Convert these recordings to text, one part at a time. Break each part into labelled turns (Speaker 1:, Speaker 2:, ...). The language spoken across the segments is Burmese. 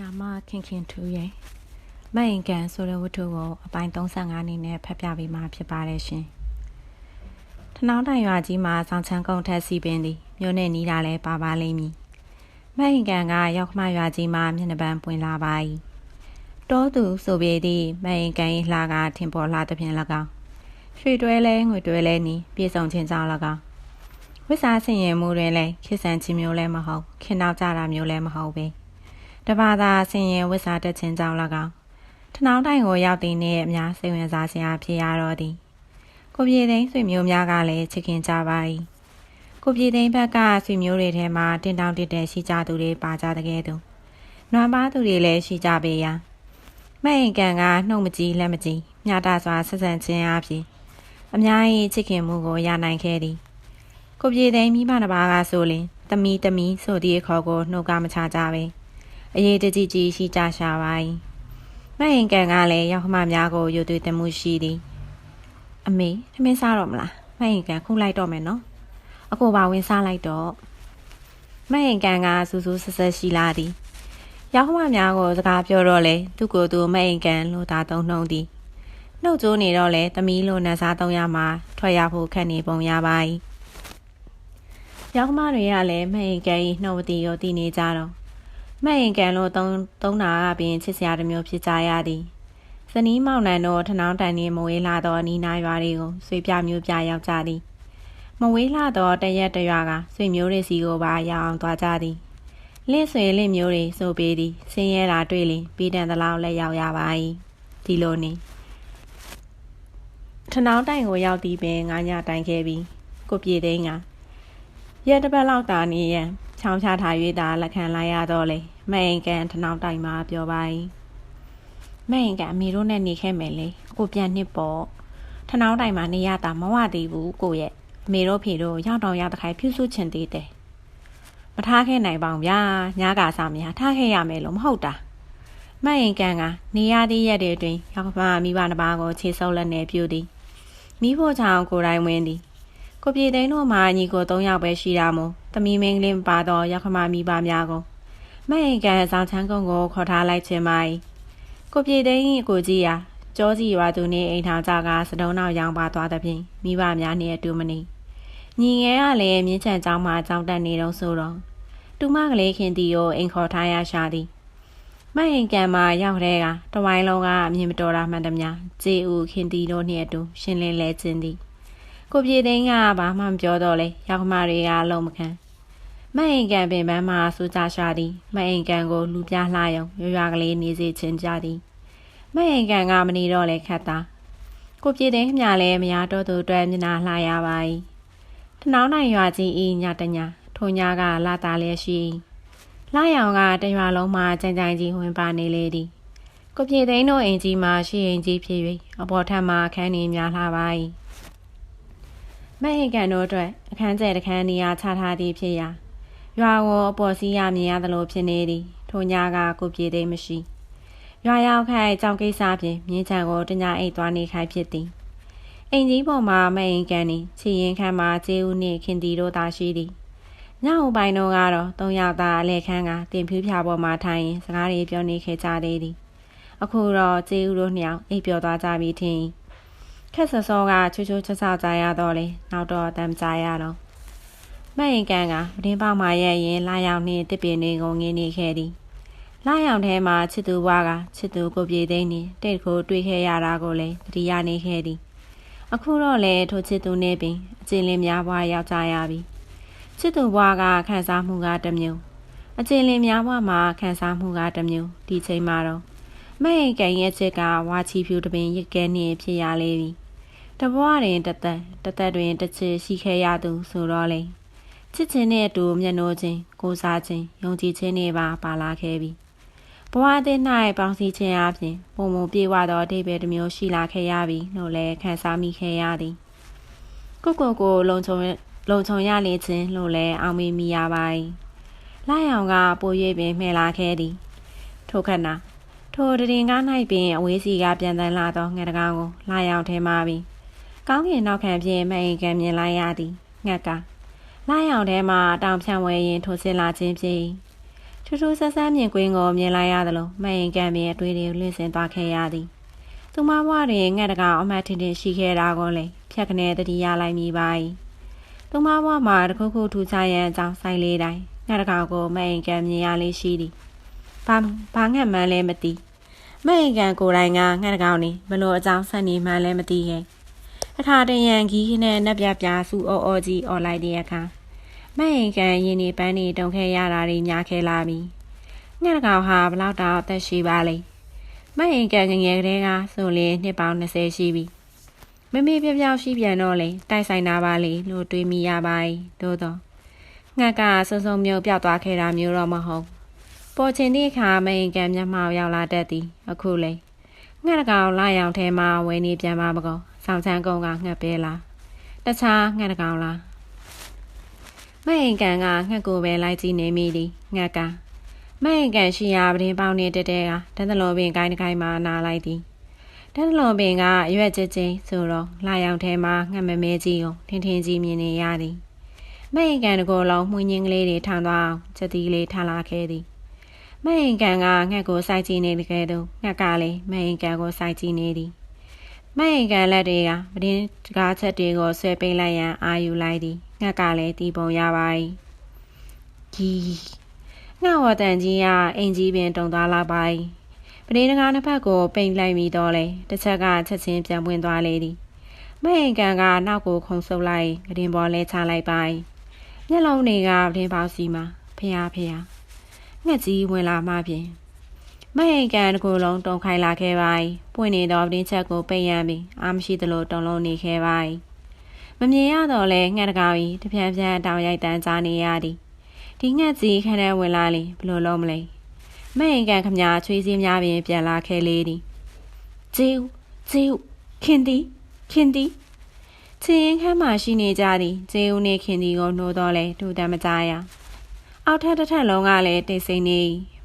Speaker 1: ရာမခင်ခင်ထူးရဲ့မအိမ်ကန်ဆိုတဲ့ဝတ္ထုကိုအပိုင်း35အနေနဲ့ဖတ်ပြပေးမှာဖြစ်ပါတယ်ရှင်။ထနောင်းတိုင်ရွာကြီးမှာဆောင်းချမ်းကုန်းထက်စီပင်သည်မြို့နဲ့နီးတာလဲပါပါလိမ့်မည်။မအိမ်ကန်ကရောက်ခမရွာကြီးမှာမျက်နှာပန်းပွင့်လာပါ၏။တောသူဆိုပေသည့်မအိမ်ကန်၏လှကထင်ပေါ်လာသဖြင့်၎င်းရွှေတွဲလဲငွေတွဲလဲနီးပြေဆုံးခြင်းကြောင့်၎င်းဝိစာဆင်ရင်မှုတွင်လဲခေဆန်ချင်းမျိုးလဲမဟုတ်ခင်နောက်ကြတာမျိုးလဲမဟုတ်ပဲ။ တပါသာဆင်ရင်ဝိစာတက်ခြင်းကြောင့်၎င်းထနောင်းတိုင်ကိုရောက်တဲ့နေ့အများစိတ်ဝင်စားစရာဖြစ်ရတော့သည်ကိုပြေသိန်းဆွေမျိုးများကလည်းချစ်ခင်ကြပါ၏ကိုပြေသိန်းဘက်ကဆွေမျိုးတွေထဲမှာတင်တောင်တက်တဲ့ရှိကြသူတွေပါကြတဲ့ကဲ့သို့နွမ်းပါသူတွေလည်းရှိကြပေရာမဲ့အိမ်ကန်ကနှုတ်မကြီးလက်မကြီးမြတာစွာဆက်ဆံခြင်းအဖြစ်အများကြီးချစ်ခင်မှုကိုရနိုင်ခဲ့သည်ကိုပြေသိန်းမိဘတစ်ပါးကဆိုရင်တမီတမီဆိုသည့်အခေါ်ကိုနှုတ်ကမချကြပဲ အရေးတကြီးကြီးရှိကြရှာပါ၏မအိမ်ကန်ကလည်းရောက်ခမများကိုယူသွေးတမှုရှိသည်အမေထမင်းစားတော့မလားမအိမ်ကန်ခုလိုက်တော့မယ်နော်အကိုပါဝင်စားလိုက်တော့မအိမ်ကန်ကစူးစူးဆက်ဆက်ရှိလာသည်ရောက်ခမများကိုစကားပြောတော့လေသူ့ကိုယ်သူမအိမ်ကန်လို့သာသုံးနှုံသည်နှုတ်ကြိုးနေတော့လေသမီးလို့နတ်စားသုံးရမှာထွက်ရဖို့ခက်နေပုံရပါ၏ရောက်ခမတွေကလည်းမအိမ်ကန်၏နှုတ်တီရောတည်နေကြတော့ မဲ့ရင်ကန်လို့သုံးသုံးတာကပင်ချစ်စရာတစ်မျိုးဖြစ်ကြရသည်ဇနီးမောင်နှံတို့ထနောင်းတန်နေမဝေးလာသောနီးနားရွာတွေကိုဆွေပြမျိုးပြရောက်ကြသည်မဝေးလာသောတရက်တရွာကဆွေမျိုးတွေစီကိုပါရောက်အောင်သွားကြသည်လင့်ဆွေလင့်မျိုးတွေဆိုပေးသည်ဆင်းရဲတာတွေ့လင်ပြီးတန်သလောက်လက်ရောက်ရပါ၏ဒီလိုနေထနောင်းတိုင်ကိုရောက်သည်ပင်ငါညတိုင်ခဲ့ပြီးကိုပြေသိန်းကရက်တစ်ပတ်လောက်တာနေရန် ချောင်းချထား၍သာလက်ခံလိုက်ရတော့လေမအိမ်ကန်ထနောင်းတိုင်မှာပြောပါ၏မအိမ်ကန်အမေတို့နဲ့နေခဲ့မယ်လေကိုပြန်နှစ်ပေါ့ထနောင်းတိုင်မှာနေရတာမဝသေးဘူးကိုရဲ့အမေတို့ဖေတို့ရောက်တော့ရောက်တခိုင်ဖြူစုချင်သေးတယ်မထားခဲ့နိုင်ပါဘူးဗျာညကားစားများထားခဲ့ရမယ်လို့မဟုတ်တာမအိမ်ကန်ကနေရသည့်ရက်တွေအတွင်းရောက်ကမမိဘနှစ်ပါးကိုခြေဆုပ်လက်နေပြူသည်မိဖို့ချောင်းကိုယ်တိုင်ဝင်သည်ကိုပြေသိန်းတို့မှာညီကို၃ယောက်ပဲရှိတာမို့ သမီးမင်းကလေးပါတော့ရောက်ခမမိပါများကိုမအိမ်ကန်ဆောင်ချမ်းကုန်းကိုခေါ်ထားလိုက်ခြင်းပါကိုပြေသိန်းကိုကြီးရာကြောစီရွာသူနေအိမ်ထောင်ကြကစတုံးနောက်ရောင်ပါသွားသဖြင့်မိဘများနှင့်အတူမနေညီငယ်ကလည်းမြင်းချန်ကျောင်းမှာကျောင်းတက်နေတော့ဆိုတော့တူမကလေးခင်တီကိုအိမ်ခေါ်ထားရရှာသည်မအိမ်ကန်မှာရောက်တဲ့ကတဝိုင်းလုံးကအမြင်မတော်တာမှန်သမျှဂျေဦးခင်တီတို့နှင့်အတူရှင်းလင်းလဲခြင်းသည် ကိုပြေသိန်းကဘာမှမပြောတော့လေရောက်မတွေကလုံးမခံမအိမ်ကန်ပင်ပန်းမှာစူးကြရှာသည်မအိမ်ကန်ကိုလူပြလှယုံရွရွကလေးနေစေခြင်းကြသည်မအိမ်ကန်ကမနေတော့လေခတ်တာကိုပြေသိန်းမြလည်းမရတော့သူအတွက်မျက်နှာလှရပါ၏ထနောင်းနိုင်ရွာကြီးဤညတညာထိုညကလာတာလည်းရှိလာရောင်ကတရွာလုံးမှာကြံကြံကြီးဝင်ပါနေလေသည်ကိုပြေသိန်းတို့အိမ်ကြီးမှာရှိအိမ်ကြီးဖြစ်၍အပေါ်ထပ်မှာခန်းနေများလှပါ၏ မဟိကန်တို့အတွက်အခန်းကျဲတခန်းနေရာချထားသည်ဖြစ်ရာရွာကိုအပေါ်စီးရမြင်ရသလိုဖြစ်နေသည်ထိုညကကိုပြေသိမ်းမရှိရွာရောက်ခိုင်ကြောင်ကိစ္စဖြင့်မြင်းချံကိုတညအိတ်သွားနေခိုင်ဖြစ်သည်အိမ်ကြီးပေါ်မှာမအိမ်ကန်နေချီရင်ခန်းမှာကျေးဦးနှင့်ခင်တီတို့သာရှိသည်ညအုပ်ပိုင်းတော့ကတော့သုံးယောက်သားအလဲခန်းကတင်ဖြူးဖြာပေါ်မှာထိုင်ရင်စကားတွေပြောနေခဲ့ကြသေးသည်အခုတော့ကျေးဦးတို့နှစ်ယောက်အိပ်ပျော်သွားကြပြီထင် ခက်ဆဆောကချူချူချဆကြရတော့လေနောက်တော့တမ်းကြရတော့မအိမ်ကန်ကပတင်းပေါက်မှာရဲ့ရင်လာရောက်နှင့်တစ်ပင်တွေကိုငင်းနေခဲ့သည်လာရောက်ထဲမှာချစ်သူဘွားကချစ်သူကိုပြေသိန်းနှင့်တိတ်ကိုတွေ့ခဲ့ရတာကိုလည်းတတိယနေခဲ့သည်အခုတော့လေထိုချစ်သူနဲ့ပင်အကျဉ်းလင်းများဘွားရောက်ကြရပြီချစ်သူဘွားကခန်းစားမှုကတစ်မျိုးအကျဉ်းလင်းများဘွားမှာခန်းစားမှုကတစ်မျိုးဒီချိန်မှာတော့ မအိမ်ကန်ရဲ့ချစ်ကဝါချီဖြူတပင်ရစ်ကဲနှင့်ဖြစ်ရလေပြီတဘွားတွင်တသက်တသက်တွင်တစ်ချစ်ရှိခဲ့ရသူဆိုတော့လေချစ်ချင်းနဲ့အတူမျက်နှိုးချင်းကိုစားချင်းယုံကြည်ခြင်းတွေပါပါလာခဲ့ပြီဘဝအသစ်၌ပေါင်းစည်းခြင်းအပြင်ပုံမပြေဝသောအတိတ်ပဲတစ်မျိုးရှိလာခဲ့ရပြီလို့လည်းခံစားမိခဲ့ရသည်ကိုကိုကိုလုံခြုံလုံခြုံရလေခြင်းလို့လည်းအောင်မေးမိရပါ၏လာရောင်ကပို၍ပင်မှဲလာခဲ့သည်ထိုခဏ ထိုတရင်ကား၌ပင်အဝေးစီကပြန်တန်းလာသောငှက်တကောင်ကိုလာရောင်ထဲမှပြီးကောင်းကင်နောက်ခံဖြင့်မအိမ်ကမြင်လိုက်ရသည်ငှက်ကလာရောင်ထဲမှတောင်ဖြန့်ဝဲရင်ထိုးစင်လာခြင်းဖြစ်ထူးထူးဆန်းဆန်းမြင်ကွင်းကိုမြင်လိုက်ရသလိုမရင်ကံပင်အတွေ့တွေကိုလင်းစင်သွားခဲ့ရသည်သူမဘွားတွင်ငှက်တကောင်အမတ်ထင်ထင်ရှိခဲ့တာကိုလည်းဖြတ်ကနေတတိယလိုက်မိပါ၏သူမဘွားမှာတခုခုထူခြားရန်အကြောင်းဆိုင်လေးတိုင်းငှက်တကောင်ကိုမရင်ကံမြင်ရလေးရှိသည်ဘာဘာငှက်မှန်းလဲမသိ မရင်ကံကိုယ်တိုင်ကငှက်တကောင်နေဘလို့အကြောင်းဆက်နေမှန်းလဲမသိခဲ့အခါတရံကြီးနဲ့နှက်ပြပြဆူအော်အော်ကြီးអော်လိုက်တဲ့အခါမရင်ကန်ရင်နေပန်းနေတုံခဲရတာတွေညာခဲလာပြီငှက်ကောင်ဟာဘလောက်တောင်အသက်ရှိပါလိမ့်မရင်ကန်ငငယ်ကလေးကဆိုလင်းနှစ်ပေါင်း20ရှိပြီမမေပြောင်ပြောင်ရှိပြန်တော့လေတိုက်ဆိုင်တာပါလေလို့တွေးမိရပါ යි သို့တော့ငှက်ကစုံစုံမြုပ်ပြောက်သွားခဲ့တာမျိုးတော့မဟုတ် ပေါ်ချင်တဲ့အခါမရင်ကန်မျက်မှောက်ရောက်လာတတ်သည်အခုလေငှက်ကောင်လာရောင်ထဲမှာဝယ်နေပြန်ပါမကောဆောင်ချမ်းကုန်းကငှက်ပဲလားတခြားငှက်ကောင်လားမအိမ်ကန်ကငှက်ကိုပဲလိုက်ကြည့်နေမိသည်ငှက်ကမအိမ်ကန်ရှိရာပရင်ပေါင်းနေတတဲကတန်းတလုံးပင်ကိုင်းကိုင်းမှာနာလိုက်သည်တန်းတလုံးပင်ကအရွက်ကျချင်းဆိုတော့လာရောင်ထဲမှာငှက်မမဲကြီးကိုထင်းထင်းကြီးမြင်နေရသည်မအိမ်ကန်တကောလုံးမှုညင်းကလေးတွေထောင်သွားအောင်ချက်တီးလေးထားလာခဲ့သည် မအိမ်ကန်ကငှက်ကိုစိုက်ကြည့်နေတကယ်တော့ငှက်ကလည်းမအိမ်ကန်ကိုစိုက်ကြည့်နေသည်မအိမ်ကန်လက်တွေကပတင်းတကားချက်တွေကိုဆွဲပိတ်လိုက်ရန်အာယူလိုက်သည်ငှက်ကလည်းတီးပုံရပါ၏ကြီးငှက်ဝတန်ကြီးကအင်ကြီးပင်တုံသွားလာပါ၏ပတင်းတကားနှစ်ဖက်ကိုပိတ်လိုက်ပြီးတော့လေတစ်ချက်ကချက်ချင်းပြန်ပွင့်သွားလေသည်မအိမ်ကန်ကနောက်ကိုခုံဆုပ်လိုက်ကတင်ပေါ်လဲချလိုက်ပါ၏မျက်လုံးတွေကပတင်းပေါစီမှာဖျားဖျား ငှက်ကြီးဝင်လာမှဖြင့်မဟိန်ကန်တကူလုံးတုံခိုင်လာခဲ့ပါ၏ပွင့်နေသောပတင်းချက်ကိုပိတ်ရန်ပြီးအာမရှိသလိုတုံလုံးနေခဲ့ပါ၏မမြင်ရတော့လဲငှက်တကောင်ကြီးတပြန်းပြန်းတောင်ရိုက်တန်းကြားနေရသည်ဒီငှက်ကြီးခန်းထဲဝင်လာလေဘလို့လုံးမလဲမဟိန်ကန်ခမချွေးစည်းများပင်ပြန်လာခဲ့လေသည်ဂျေးဂျေးခင်တီခင်တီချင်းခမ်းမှရှိနေကြသည်ဂျေးဦးနေခင်တီကိုနှိုးတော့လဲဒူတမ်းမကြရ အောက်ထပ်တစ်ထပ်လုံးကလည်းတိတ်ဆိတ်နေ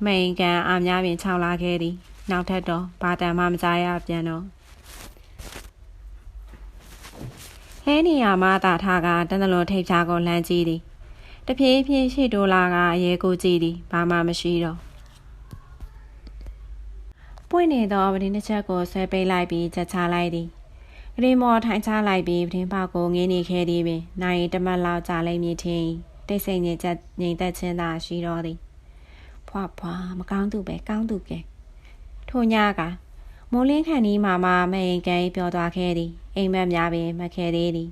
Speaker 1: မိန်ကန်အာများပင်ခြောက်လာခဲ့သည်နောက်ထပ်တော့ဘာတန်မှမကြားရပြန်တော့ဟဲနေရမှတာထားကတန်တလွန်ထိပ်ချာကိုလှမ်းကြည့်သည်တဖြည်းဖြည်းရှေ့တိုးလာကအရဲကိုကြည့်သည်ဘာမှမရှိတော့ပွင့်နေသောပဒင်းတစ်ချက်ကိုဆွဲပိတ်လိုက်ပြီးချက်ချလိုက်သည်ဂရီမော်ထိုင်ချလိုက်ပြီးပဒင်းပေါက်ကိုငင်းနေခဲ့သည်ပင်နိုင်တမတ်လောက်ကြာလိုက်မြည်ထင်း တိတ်ဆိတ်ငြိမ်သက်ငြိမ်သက်ခြင်းသာရှိတော်သည်ဖွာဖွာမကောင်းသူပဲကောင်းသူကဲထိုညကမိုးလင်းခန့်ဒီမှာမမအိမ်ကန်ပြောသွားခဲ့သည်အိမ်မက်များပင်မခဲသေးသည်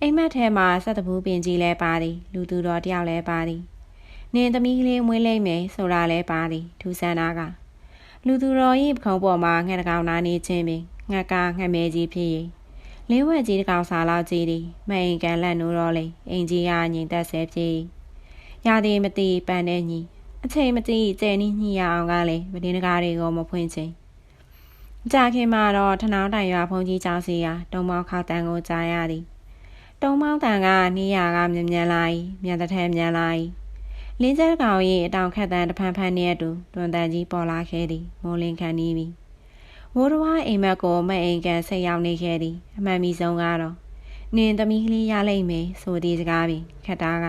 Speaker 1: အိမ်မက်ထဲမှာစက်တပူးပင်ကြီးလဲပါသည်လူသူတော်တယောက်လဲပါသည်နင်းသမီးကလေးမွေးလိမ့်မယ်ဆိုတာလဲပါသည်ထူဆန်းနာကလူသူတော်၏ပခုံးပေါ်မှာငှက်တကောင်နာနေခြင်းပင်ငှက်ကငှက်မဲကြီးဖြစ်၏ လင်းဝက်ကြီးတကောင်စာလောက်ကြီးသည်မအိမ်ကန်လက်နိုးတော့လေအိမ်ကြီးကငြိမ်သက်ဆဲဖြစ်ရာသည်မတိပန်းတဲ့ညီအချိန်မတိကျဲနီးညှိရအောင်ကလည်းမတင်းတကားတွေကိုမဖွင့်ချင်းကြာခင်မှာတော့ထနောင်းတိုင်ရွာဖုန်ကြီးကြောင်စီကတုံမောင်းခောက်တန်ကိုကြားရသည်တုံမောင်းတန်ကနေရကမြ мян လာ၏မြန်တဲ့ထဲမြန်လာ၏လင်းကျဲကောင်၏အတောင်ခက်တန်တဖန်ဖန်နေအတူတွန်တန်ကြီးပေါ်လာခဲ့သည်မိုးလင်းခန့်နီးပြီ မိုးတော်အိမ်မက်ကိုမအိမ်ကန်ဆက်ရောက်နေခဲ့သည်အမှန်မီဆုံးကတော့နင်းသမီးကလေးရလိမ့်မယ်ဆိုသည့်စကားပင်ခက်တာက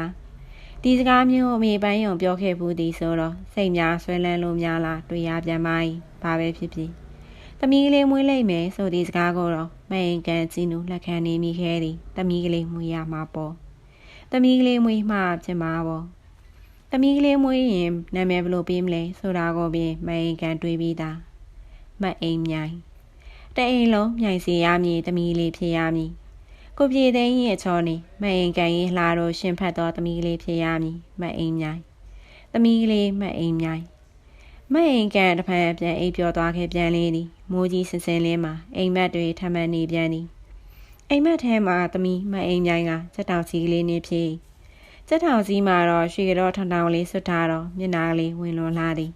Speaker 1: ဒီစကားမျိုးအမေပန်းယုံပြောခဲ့ဘူးသည်ဆိုတော့စိတ်များဆွဲလန်းလို့များလားတွေ့ရပြန်ပါ၏ဘာပဲဖြစ်ဖြစ်သမီးကလေးမွေးလိုက်မယ်ဆိုသည့်စကားကိုတော့မအိမ်ကန်ကြီးနူလက်ခံနေမိခဲ့သည်သမီးကလေးမွေးရမှာပေါ့သမီးကလေးမွေးမှဖြစ်မှာပေါ့သမီးကလေးမွေးရင်နာမည်ဘယ်လိုပေးမလဲဆိုတာကိုပင်မအိမ်ကန်တွေးပြီးသား မအိမ်မြိုင်တအိမ်လုံးမြိုင်စီရမည်သမီးလေးဖြစ်ရမည်ကိုပြေသိန်းရဲ့ချောနေမအိမ်ကန်ရင်လှတော့ရှင်ဖတ်သောသမီးလေးဖြစ်ရမည်မအိမ်မြိုင်သမီးလေးမအိမ်မြိုင်မအိမ်ကန်တဖန်ပြန်အိပ်ပြောသွားခဲ့ပြန်လေးသည်မိုးကြီးစင်စင်လေးမှာအိမ်မက်တွေထမှန်နေပြန်သည်အိမ်မက်ထဲမှာသမီးမအိမ်မြိုင်ကစက်တောင်စီကလေးနေဖြစ်စက်ထောင်စီမှာတော့ရွှေကြောထောင်ထောင်လေးဆွတ်ထားတော့မျက်နာလေးဝင်လွန်လာသည်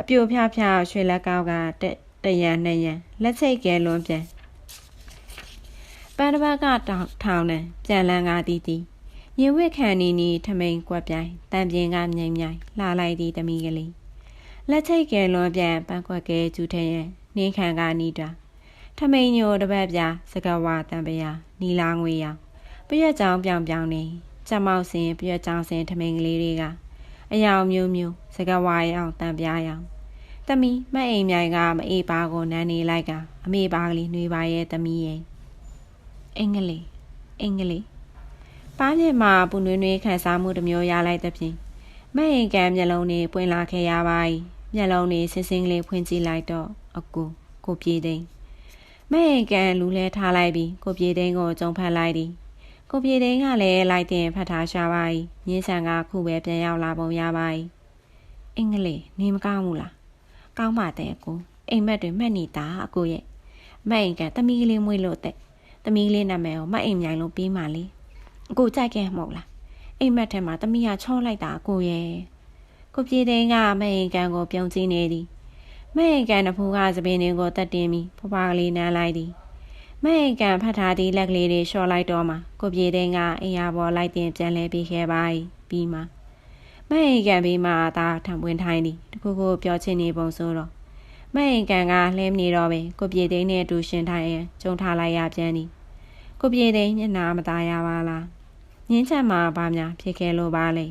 Speaker 1: အပြိုဖြားဖြားရွှေလက်ကောက်ကတက် တရံနှစ်ရံလက်ချိတ်ကဲလွန်ပြန်ပန်းတစ်ပတ်ကတောင်ထောင်နဲ့ပြန်လန်းကားတီးတီးရင်ဝစ်ခံနေနီထမိန်ကွက်ပြိုင်တန်ပြင်းကမြိန်မြိုင်လှလိုက်သည်တမီးကလေးလက်ချိတ်ကဲလွန်ပြန်ပန်းကွက်ကဲကျူးထဲရဲ့နှင်းခံကနီးတာထမိန်ညိုတပတ်ပြစကဝတံပယာနီလာငွေရောင်ပြည့်ကြောင်ပြောင်ပြောင်နေကြမောက်စင်ပြည့်ကြောင်စင်ထမိန်ကလေးတွေကအယောင်မျိုးမျိုးစကဝါရောင်တန်ပြားရောင် တမီမအိမ်မြိုင်ကမအေးပါကိုနန်းနေလိုက်ကအမေပါကလေးနှွေပါရဲ့တမီရဲ့အင်္ဂလိပ်အင်္ဂလိပ်ပါးမြင်မှာပူနွေးနွေးခံစားမှုတစ်မျိုးရလိုက်သဖြင့်မအိမ်ကမျက်လုံးတွေပွင့်လာခဲ့ရပါ၏မျက်လုံးတွေဆင်းဆင်းကလေးဖွင့်ကြည့်လိုက်တော့အကူကိုပြေးသိမ်းမအိမ်ကလူလဲထားလိုက်ပြီးကိုပြေးသိမ်းကိုကြုံဖက်လိုက်သည်ကိုပြေသိန်းကလည်းလိုက်တင်ဖတ်ထားရှာပါ၏မြင်းဆန်ကခုပဲပြန်ရောက်လာပုံရပါ၏အင်္ဂလိပ်နေမကောင်းဘူးလား ကောင်းပါတဲ့ကိုအိမ်မက်တွေမှတ်နေတာအကိုရဲ့မအိမ်ကတမီးကလေးမွေးလို့တဲ့တမီးလေးနာမည်ကိုမအိမ်မြိုင်လို့ပြီးမှလေအကိုကြိုက်ခဲ့မဟုတ်လားအိမ်မက်ထဲမှာတမီးကချောလိုက်တာအကိုရဲ့ကိုပြေသိန်းကမအိမ်ကန်ကိုပြုံးကြည့်နေသည်မအိမ်ကန်တဖူးကသပင်တွေကိုတက်တင်ပြီးဖွားဖွားကလေးနမ်းလိုက်သည်မဲ့အိမ်ကန်ဖတ်ထားသည့်လက်ကလေးတွေလျှော့လိုက်တော့မှကိုပြေတဲ့ကအိမ်ရပေါ်လိုက်တင်ပြန်လဲပြီးခဲ့ပါ၏ပြီးမှ မဲ့အိမ်ကန်ပြီးမှသာထံပွင့်ထိုင်းသည်တခုခုပြောချင်နေပုံဆိုတော့မဲ့အိမ်ကန်ကလှဲမနေတော့ပဲကိုပြေတဲ့နဲ့အတူရှင်ထိုင်ရင်ကျုံထားလိုက်ရပြန်သည်ကိုပြေတဲ့ညနာမသားရပါလားငင်းချက်မှာဘာများဖြစ်ခဲ့လို့ပါလဲ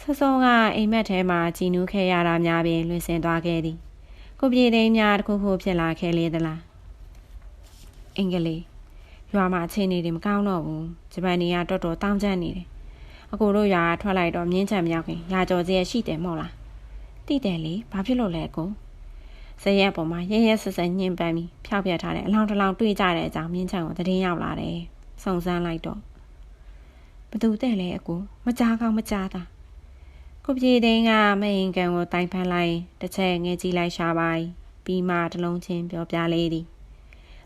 Speaker 1: ဆဆုံကအိမ်မက်ထဲမှာကြည်နူးခဲ့ရတာများပင်လွင်စင်သွားခဲ့သည်ကိုပြေတဲ့များတခုခုဖြစ်လာခဲ့လေသလားအင်္ဂလိပ်ရွာမှာအခြေအနေတွေမကောင်းတော့ဘူးဂျပန်တွေကတော်တော်တောင်းကျနေတယ် အကိုတို့ရွာထွက်လိုက်တော့မြင်းချံမြောက်ခင်ရာကြော်စရဲ့ရှိတယ်မဟုတ်လားတိတယ်လေဘာဖြစ်လို့လဲကိုဇရက်ပေါ်မှာရဲရဲဆက်ဆက်ညှင်းပန်းပြီးဖျောက်ပြထားတဲ့အလောင်းတစ်လောင်းတွေ့ကြတဲ့အကြောင်းမြင်းချံကိုတည်င်းရောက်လာတယ်စုံစမ်းလိုက်တော့ဘသူတဲ့လဲအကိုမကြားကောင်းမကြားတာကိုပြေသိန်းကမအိမ်ကန်ကိုတိုင်ဖန်လိုက်တစ်ချက်ငဲကြည့်လိုက်ရှာပါပြီးမှတလုံးချင်းပြောပြလေးသည်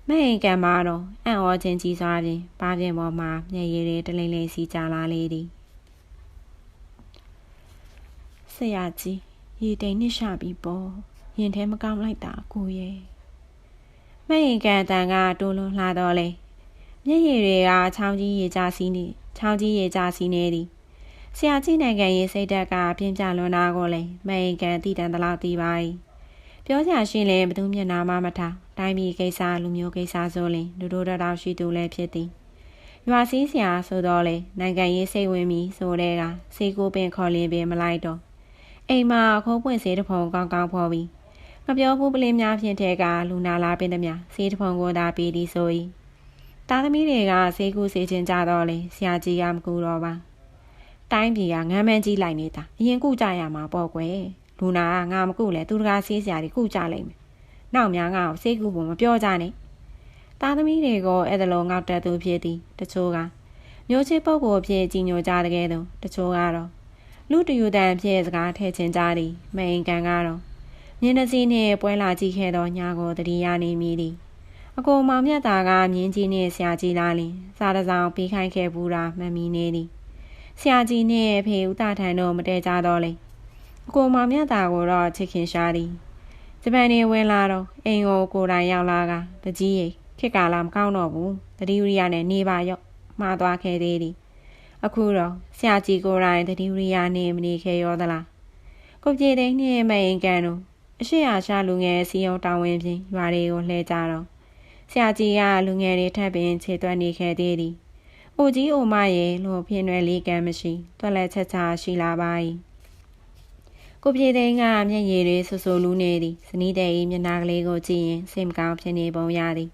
Speaker 1: မဲ့အိမ်ကံမှာတော့အံ့ဩခြင်းကြီးစွာဖြင့်ပါပြင်ပေါ်မှာမျက်ရည်တွေတလိမ့်လိမ့်စီကြလာလေသည် ဆရာကြီးရေတိမ်နစ်ရှာပြီးပေါ့ရင်ထဲမကောင်းလိုက်တာကိုရဲ့မဲ့အိမ်ကံတန်ကတိုးလွန်လှတော့လေမျက်ရည်တွေကချောင်းကြီးရေကြစီးနေချောင်းကြီးရေကြစီးနေသည်ဆရာကြီးနိုင်ငံရေးစိတ်ဓာတ်ကပြင်းပြလွန်တာကိုလေမဲ့အိမ်ကံတည်တန်တလောက်တည်ပါ၏ပြောချင်ရှင်လဲဘသူမျက်နာမှမထားတိုင်းပြည်ကိစ္စလူမျိုးကိစ္စဆိုရင်လူတို့တော်ရှိသူလည်းဖြစ်သည်ရွာစည်းဆရာဆိုတော့လေနိုင်ငံရေးစိတ်ဝင်ပြီးဆိုတဲ့ကစေကိုပင်ခေါ်လင်းပင်မလိုက်တော့ အိမ်မှာခိုးပွင့်စေးတဖုံကောင်းကောင်းဖော်ပြီးမပြောဘူးပလင်းများဖြင့်ထဲကလူနာလာပင်သည်များစေးတဖုံကိုသာပြီးသည်ဆို၏တာသမီးတွေကစေကူစေချင်းကြတော့လေဆရာကြီးကမကူတော့ပါတိုင်းပြည်ကငမ်းမန်းကြီးလိုက်နေတာအရင်ကုကြရမှာပေါ့ကွယ်လူနာကငါမကုလဲသူတကာဆေးစရာတွေကုကြလိမ့်မယ်။နောက်များငါ့ကိုဆေးကုဖို့မပြောကြနဲ့။သားသမီးတွေကိုအဲ့ဒါလိုငေါက်တက်သူဖြစ်သည်တချို့ကမျိုးချစ်ပုဂ္ဂိုလ်ဖြစ်ကြီးညိုကြတဲ့ကဲတော့တချို့ကတော့ လူတယူတန်ဖြစ်စကားထဲချင်ကြသည်မိန်ကန်ကတော့မြင်းနှစီနှင့်ပွဲလာကြည့်ခဲ့သောညာကိုတတိယနေမိသည်အကိုမောင်မြတ်သားကမြင်းကြီးနှင့်ဆရာကြီးလာလင်စားတစောင်းပြီးခိုင်းခဲ့ဘူးတာမှန်မီနေသည်ဆရာကြီးနှင့်ဖေဦးတာထန်တို့မတည့်ကြတော့လေအကိုမောင်မြတ်သားကိုတော့ချစ်ခင်ရှားသည်ဂျပန်နေဝင်လာတော့အိမ်ကိုကိုတိုင်ရောက်လာကတကြီးရိတ်ခစ်ကာလာမကောင်းတော့ဘူးတတိဝရိယနဲ့နေပါရော့မှားသွားခဲ့သေးသည် အခုတော့ဆရာကြီးကိုတိုင်တတိဝရိယနဲ့မနေခဲ့ရောသလားကိုပြေသိန်းနဲ့မအိမ်ကန်တို့အရှိအရှာလူငယ်စီယုံတာဝန်ဖြင့်ရွာတွေကိုလှည့်ကြတော့ဆရာကြီးကလူငယ်တွေထပ်ပင်ခြေသွက်နေခဲ့သေးသည်အိုကြီးအိုမရဲ့လို့ဖြစ်နွယ်လေးကံမရှိတွက်လက်ချက်ချရှိလာပါ၏ကိုပြေသိန်းကမျက်ရည်တွေဆူဆူလူးနေသည်ဇနီးတဲ့၏မျက်နှာကလေးကိုကြည့်ရင်စိတ်မကောင်းဖြစ်နေပုံရသည်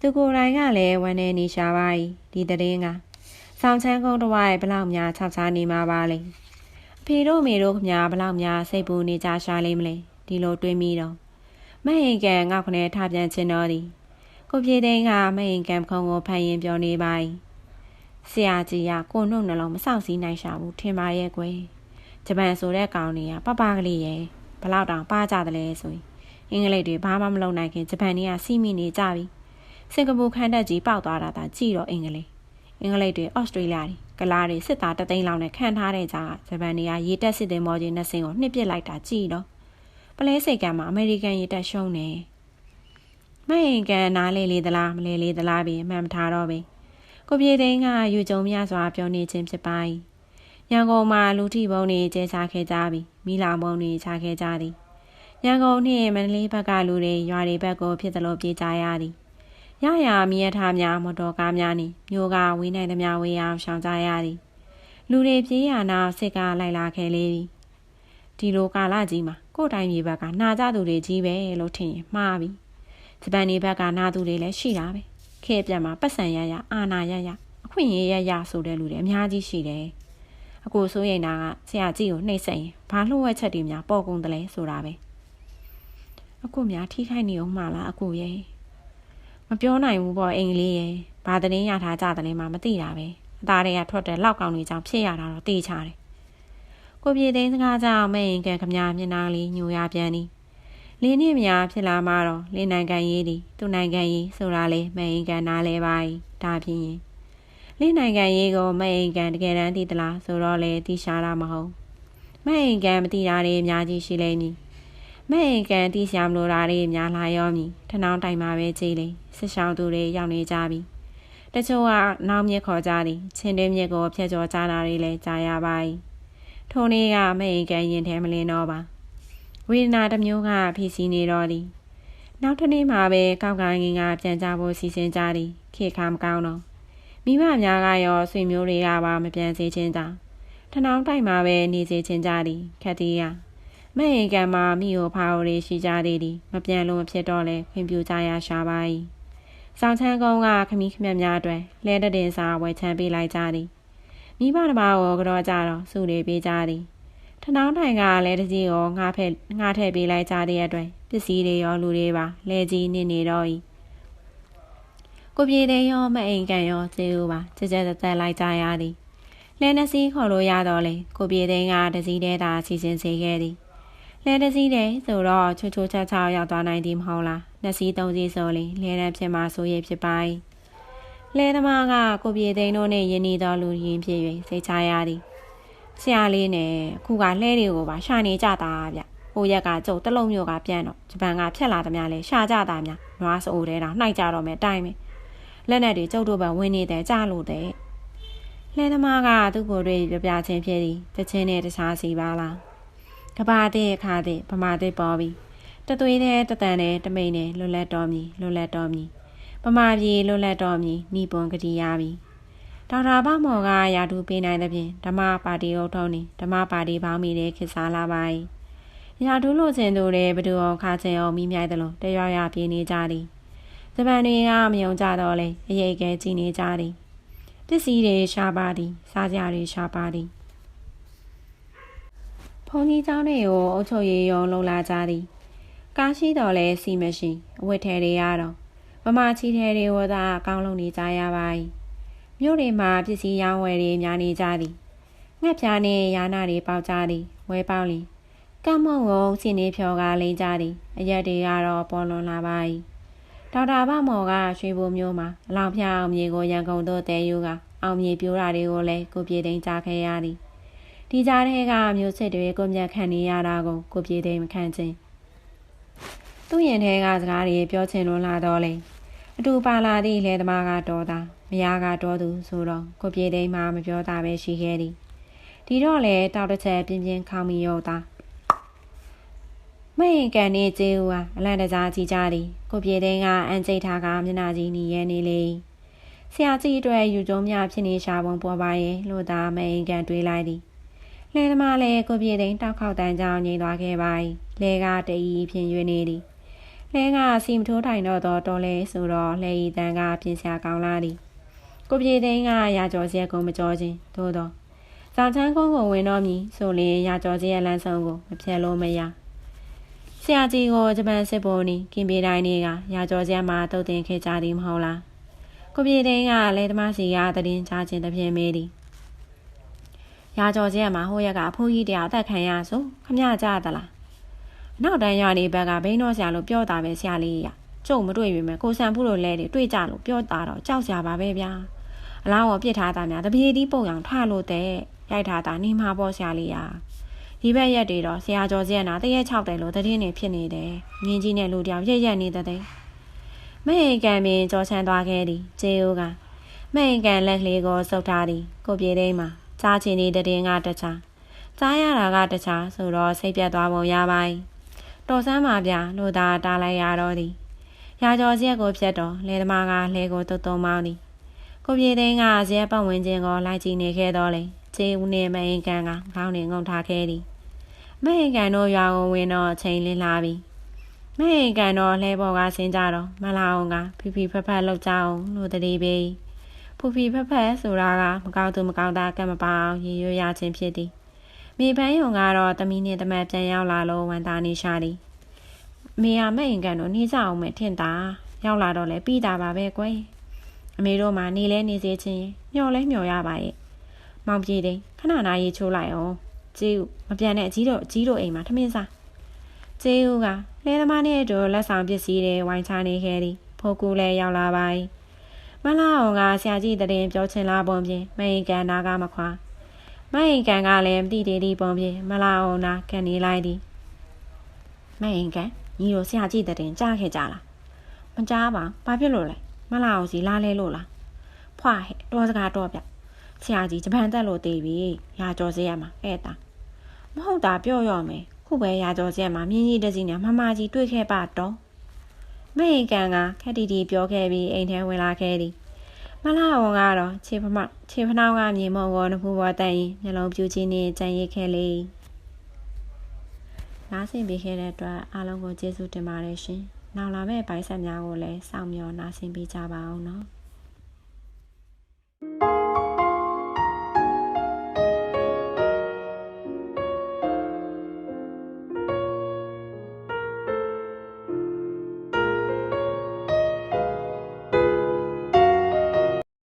Speaker 1: သူကိုယ်တိုင်ကလည်းဝမ်းနေနေရှာပါ၏ဒီတည်င်းက ဆောင်းချမ်းကုန်းတစ်ဝိုက်ဘလောက်များခြောက်ခြားနေမှာပါလိမ့်အဖေတို့မေတို့ခမဘလောက်များစိတ်ပူနေကြရှာလိမ့်မလဲဒီလိုတွေးမိတော့မဟင်ကန်ငေါက်ခနဲ့ထပြန်ချင်တော်သည်ကိုပြေသိန်းကမဟင်ကန်ခုံကိုဖန်ရင်ပြောနေပါ၏ဆရာကြီးကကိုနှုတ်နှလုံးမဆောက်စည်းနိုင်ရှာဘူးထင်ပါရဲ့ကွယ်ဂျပန်ဆိုတဲ့ကောင်တွေကပပကလေးရဲ့ဘလောက်တောင်ပါကြတယ်လဲဆိုရင်အင်္ဂလိပ်တွေဘာမှမလုပ်နိုင်ခင်ဂျပန်တွေကစီးမိနေကြပြီစင်ကာပူခန်းတက်ကြီးပေါက်သွားတာဒါကြည့်တော့အင်္ဂလိပ် အင်္ဂလိပ်တွေဩစတြေးလျတွေကလာတွေစစ်သားတသိန်းလောက်နဲ့ခံထားတဲ့ကြားဂျပန်တွေကရေတက်စစ်တဲ့မော်ဂျီနှစ်စင်းကိုနှစ်ပစ်လိုက်တာကြည့်တော့ပလဲစိတ်ကမှာအမေရိကန်ရေတက်ရှုံးနေမဟင်ကန်နားလေလေသလားမလေလေသလားပြီးမှန်မထားတော့ပဲကိုပြေသိန်းကယူကြုံများစွာပြောနေခြင်းဖြစ်ပါ၏ရန်ကုန်မှာလူထိပုံတွေကျဲချခဲ့ကြပြီမိလောင်ပုံတွေချခဲ့ကြသည်ရန်ကုန်နှင့်မန္တလေးဘက်ကလူတွေရွာတွေဘက်ကိုဖြစ်သလိုပြေးကြရသည် ရရမြဲထားများမော်တော်ကားများနှင့်မြို့ကဝေးနိုင်သမျှဝေးအောင်ရှောင်ကြရသည်လူတွေပြေးရနာစစ်ကားလိုက်လာခဲ့လေပြီဒီလိုကာလကြီးမှာကိုယ်တိုင်မြေဘက်ကနာကြသူတွေကြီးပဲလို့ထင်ရင်မှားပြီဂျပန်နေဘက်ကနာသူတွေလည်းရှိတာပဲခေပြတ်မှာပတ်စံရရအာနာရရအခွင့်အရေးရရဆိုတဲ့လူတွေအများကြီးရှိတယ်အကိုစိုးရိမ်တာကဆရာကြီးကိုနှိပ်စက်ရင်ဘာလှုပ်ဝက်ချက်တွေများပေါ်ကုန်တယ်လဲဆိုတာပဲအကိုများထိခိုက်နေအောင်မှာလားအကိုရဲ့ မပြောနိုင်ဘူးပေါ့အိမ်လေးရဲ့ဘာသတင်းရထားကြတယ်လဲမှမသိတာပဲအသားတွေကထွက်တဲ့လောက်ကောင်တွေကြောင့်ဖြစ်ရတာတော့သိချတယ်ကိုပြေသိန်းစကားကြောင့်မဲ့ရင်ကခမမျက်နှာလေးညိုရပြန်သည်လင်းနှစ်များဖြစ်လာမှတော့လင်းနိုင်ငံရေးသည်သူ့နိုင်ငံရေးဆိုတာလေမဲ့ရင်ကန်နားလဲပါ၏ဒါဖြင့်လင်းနိုင်ငံရေးကိုမဲ့ရင်ကန်တကယ်တမ်းသိသလားဆိုတော့လေသိရှာတာမဟုတ်မဲ့ရင်ကန်မသိတာတွေအများကြီးရှိလိမ့်မည်မဲ့ရင်ကန်သိရှာမလို့တာတွေများလာရောမည်ထနောင်းတိုင်မှာပဲကြည်လေ စစ်ဆောင်သူတွေရောက်နေကြပြီတချို့ကနောက်မြစ်ခေါ်ကြသည်ချင်းတွင်းမြစ်ကိုဖျက်ကျော်ကြတာတွေလည်းကြားရပါ၏ထိုနေ့ကမဲ့ရင်ကန်ရင်ထဲမလင်းတော့ပါဝေဒနာတစ်မျိုးကဖြစ်စီနေတော့သည်နောက်တစ်နေ့မှာပဲကောက်ကငင်ကပြန်ကြဖို့စီစဉ်ကြသည်ခေခါမကောင်းတော့မိမများကရောဆွေမျိုးတွေကပါမပြန်စေခြင်းကြောင့်ထနောင်းတိုက်မှာပဲနေစေခြင်းကြသည်ခက်သေးရမဲ့ရင်ကံမှာမိကိုဖာအိုတွေရှိကြသေးသည်မပြန်လို့ဖြစ်တော့လဲခွင့်ပြုကြရရှာပါ၏ ဆောင်ချမ်းကုန်းကခမီးခမက်များအတွက်လဲတဲ့တင်စာဝယ်ချမ်းပေးလိုက်ကြသည်မိဘတစ်ပါးကိုကြောကြတော့စုနေပေးကြသည်ထနောင်းထိုင်ကလည်းတကြီးရောငါဖက်ငါထည့်ပေးလိုက်ကြတဲ့အတွက်ပစ္စည်းတွေရောလူတွေပါလဲကြီးနေနေတော့၏ကိုပြေတဲ့ရောမအိမ်ကန်ရောကျေးဦးပါကြကြသက်သက်လိုက်ကြရသည်လဲနှစီးခေါ်လို့ရတော့လေကိုပြေတဲ့ကတစည်းတဲ့သာစီစဉ်စေခဲ့သည်လဲတစည်းတဲ့ဆိုတော့ချိုချိုချာချာရောက်သွားနိုင်သည်မဟုတ်လား နှစီးသုံးစီးဆိုလေလဲတဲ့ဖြစ်မှာဆိုရဖြစ်ပါ၏လဲသမားကကိုပြေသိန်းတို့နဲ့ယင်းနေသောလူရင်းဖြစ်၍စိတ်ချရသည်ဆရာလေးနဲ့ခုကလှဲတွေကိုပါရှာနေကြတာဗျဟိုရက်ကကျုပ်တလုံးမျိုးကပြန်တော့ဂျပန်ကဖြက်လာသမျှလဲရှာကြတာများနွားစိုးတဲတာနှိုက်ကြတော့မယ်တိုင်းမယ်လက်နဲ့တွေကျုပ်တို့ပဲဝင်နေတဲ့ကြလို့တဲ့လှဲသမားကသူ့ကိုယ်တွေပြပြချင်းဖြစ်သည်တချင်းနဲ့တခြားစီပါလားကဘာတဲ့ခါတဲ့ဗမာတဲ့ပေါ်ပြီ တသွေးတဲ့တတန်တဲ့တမိန်နဲ့လွတ်လပ်တော်မီလွတ်လပ်တော်မီဗမာပြည်လွတ်လပ်တော်မီနီပွန်ကတိရပြီဒေါက်တာဘမော်ကရာထူးပေးနိုင်တဲ့ဖြင့်ဓမ္မပါတီအုပ်ထုံးနေဓမ္မပါတီပေါင်းမိတဲ့ခေတ်စားလာပါ၏ရာထူးလို့ခြင်းတို့တဲ့ဘဒူအောင်ခါချင်အောင်မိမြိုက်တယ်လို့တရွရွပြေးနေကြသည်ဂျပန်တွေကမယုံကြတော့လေအရေးကဲကြည်နေကြသည်ပစ္စည်းတွေရှားပါသည်စားကြတွေရှားပါသည်ဖုန်ကြီးเจ้าတွေကိုအုပ်ချုပ်ရေးရုံလုံလာကြသည် ကားရှိတော်လဲစီမရှိအဝတ်ထဲတွေရတော့မမချီထဲတွေဝသာအကောင်းလုံးနေကြရပါ၏မြို့တွေမှာပစ္စည်းရောင်းဝယ်တွေများနေကြသည်ငှက်ပြားနှင့်ရာနာတွေပေါက်ကြသည်ဝဲပေါက်လီကမ္မုံကိုစင်နေဖြော်ကလိမ့်ကြသည်အရက်တွေကတော့ပေါ်လွန်လာပါ၏ဒေါက်တာဘမော်ကရွှေဘိုမျိုးမှာအလောင်ဖျားအောင်မြေကိုရန်ကုန်သို့တဲယူကအောင်မြေပြိုးတာတွေကိုလည်းကိုပြေသိန်းကြားခဲ့ရသည်ဒီကြားထဲကမျိုးစစ်တွေကိုမြတ်ခံနေရတာကိုကိုပြေသိန်းမခံချင်း သူ့ရင်ထဲကစကားတွေပြောချင်လို့လာတော့လေအတူပါလာသည့်လေသမားကတော်တာမယားကတော်သူဆိုတော့ကိုပြေသိမ်းမှမပြောတာပဲရှိခဲ့သည်ဒီတော့လေတောက်တစ်ချက်ပြင်းပြင်းခေါင်းမီရောသားမရင်ကန်နေကျေးဦးဟာအလန့်တကြားကြည့်ကြသည်ကိုပြေသိန်းကအန်ကျိတ်ထားကမျက်နှာကြီးနီရဲနေလေဆရာကြီးအတွက်ယူကျုံများဖြစ်နေရှာပုံပေါ်ပါရဲ့လို့သာမရင်ကန်တွေးလိုက်သည်လဲသမားလည်းကိုပြေသိန်းတောက်ခေါက်တန်းကြောင်ငိမ့်သွားခဲ့ပါ၏လဲကတည်ဖြင့်ရွေးနေသည် လဲကစီမထိုးထိုင်တော့တော့တော်လဲဆိုတော့လဲဤတန်ကပြင်ဆရာကောင်းလာသည်ကိုပြေသိန်းကရာကျော်စရက်ကိုမကြောခြင်းသို့တော့ဇာချန်းကုန်းကိုဝင်တော့မည်ဆိုလျင်ရာကျော်စရက်လမ်းဆုံးကိုမဖြတ်လို့မရဆရာကြီးကိုဂျပန်စစ်ဘုံနီကင်ပေတိုင်းနေကရာကျော်စရက်မှာတုတ်တင်ခဲ့ကြသည်မဟုတ်လားကိုပြေသိန်းကလဲသမားစီကတည်င်းချခြင်းတပြင်းမေးသည်ရာကျော်စရက်မှာဟိုရက်ကအဖိုးကြီးတရားအသက်ခံရဆိုခမကြသလား နောက်တန်းရွာနေဘက်ကဘိန်းတော်ဆရာလို့ပြောတာပဲဆရာလေးရကျုံမတွေ့ပြီမဲ့ကိုဆန်ဖူးလိုလဲတွေတွေ့ကြလို့ပြောတာတော့ကြောက်ကြပါပဲဗျာအလောင်းကိုပြစ်ထားတာများတပြေးတီးပုံအောင်ထလို့တဲ့ရိုက်ထားတာနေမှာပေါ့ဆရာလေးရဒီဘက်ရက်တွေတော့ဆရာကျော်စရက်နာတရက်6တယ်လို့တည်င်းနေဖြစ်နေတယ်ငင်းကြီးနဲ့လူတယောက်ရက်ရက်နေတဲ့တဲ့မဟိကံပင်ကြောချမ်းသွားခဲ့သည်ကျေအိုးကမဟိကံလက်ကလေးကိုစုပ်ထားသည်ကိုပြေသိမ်းမှာကြားချင်နေတဲ့တင်ကတခြားကြားရတာကတခြားဆိုတော့စိတ်ပြတ်သွားပုံရပါ යි တော်ဆန်းပါဗျာလို့သာတားလိုက်ရတော့သည်ရာကျော်စရက်ကိုဖြတ်တော့လေသမားကလှဲကိုတုတ်တုံမောင်းသည်ကိုပြေသိန်းကဇရက်ပတ်ဝန်းကျင်ကိုလိုက်ကြည့်နေခဲ့တော့လေကျေးဦးနဲ့မအင်ကန်ကခေါင်းနဲ့ငုံထားခဲ့သည်မအင်ကန်တို့ရွာကိုဝင်တော့အချိန်လင်းလာပြီမအင်ကန်တော့လဲပေါ်ကဆင်းကြတော့မလာအောင်ကဖီဖီဖက်ဖက်လောက်ကြအောင်လို့တတိပေဖူဖီဖက်ဖက်ဆိုတာကမကောက်သူမကောက်တာကံမပါအောင်ရေရွရခြင်းဖြစ်သည် မိဖန်းယုံကတော့တမီးနဲ့တမတ်ပြန်ရောက်လာလို့ဝန်တာနေရှာသည်မေယာမအင်ကန်တို့နေကြအောင်မဲ့ထင်တာရောက်လာတော့လဲပြီးတာပါပဲကွယ်အမေတို့မှနေလဲနေစေချင်းမျော်လဲမျော်ရပါရဲ့မောင်ပြေတယ်ခဏနာရေးချိုးလိုက်အောင်ကျေးဦးမပြန်တဲ့အကြီးတို့အကြီးတို့အိမ်မှာထမင်းစားကျေးဦးကလဲသမားနဲ့အတူလက်ဆောင်ပစ္စည်းတွေဝိုင်းချနေခဲ့သည်ဖိုးကူလည်းရောက်လာပါ၏မလာအောင်ကဆရာကြီးတရင်ပြောချင်လားပုံဖြင့်မအိမ်ကန်နာကမခွာ မအိမ်ကန်ကလည်းမတိတေဒီပုံဖြင့်မလာအောင်နာကန်နေလိုက်သည်မအိမ်ကန်ညီတို့ဆရာကြီးတရင်ကြားခဲ့ကြလားမကြားပါဘာဖြစ်လို့လဲမလာအောင်စီလာလဲလို့လားဖွာဟဲ့တော်စကားတော့ပြဆရာကြီးဂျပန်တက်လို့တေးပြီရာကြော်စေးရမှာအဲ့တာမဟုတ်တာပြော့ရော့မယ်ခုပဲရာကြော်စေးရမှာမြင်းကြီးတစီနဲ့မမကြီးတွေ့ခဲ့ပါတော့မအိမ်ကန်ကခက်တီတီပြောခဲ့ပြီးအိမ်ထဲဝင်လာခဲ့သည် ငလာအောင်ကတော့ခြေဖမခြေဖနှောင်းကမြေမုံကိုနမှုပေါ်တိုင်မျက်လုံးပြူးချင်းနဲ့ကြံရိတ်ခဲ့လေနားဆင်ပေးခဲ့တဲ့အတွက်အားလုံးကိုကျေးဇူးတင်ပါတယ်ရှင်နောက်လာမယ့်ပိုင်းဆက်များကိုလည်းစောင့်မျှော်နားဆင်ပေးကြပါအောင်နော်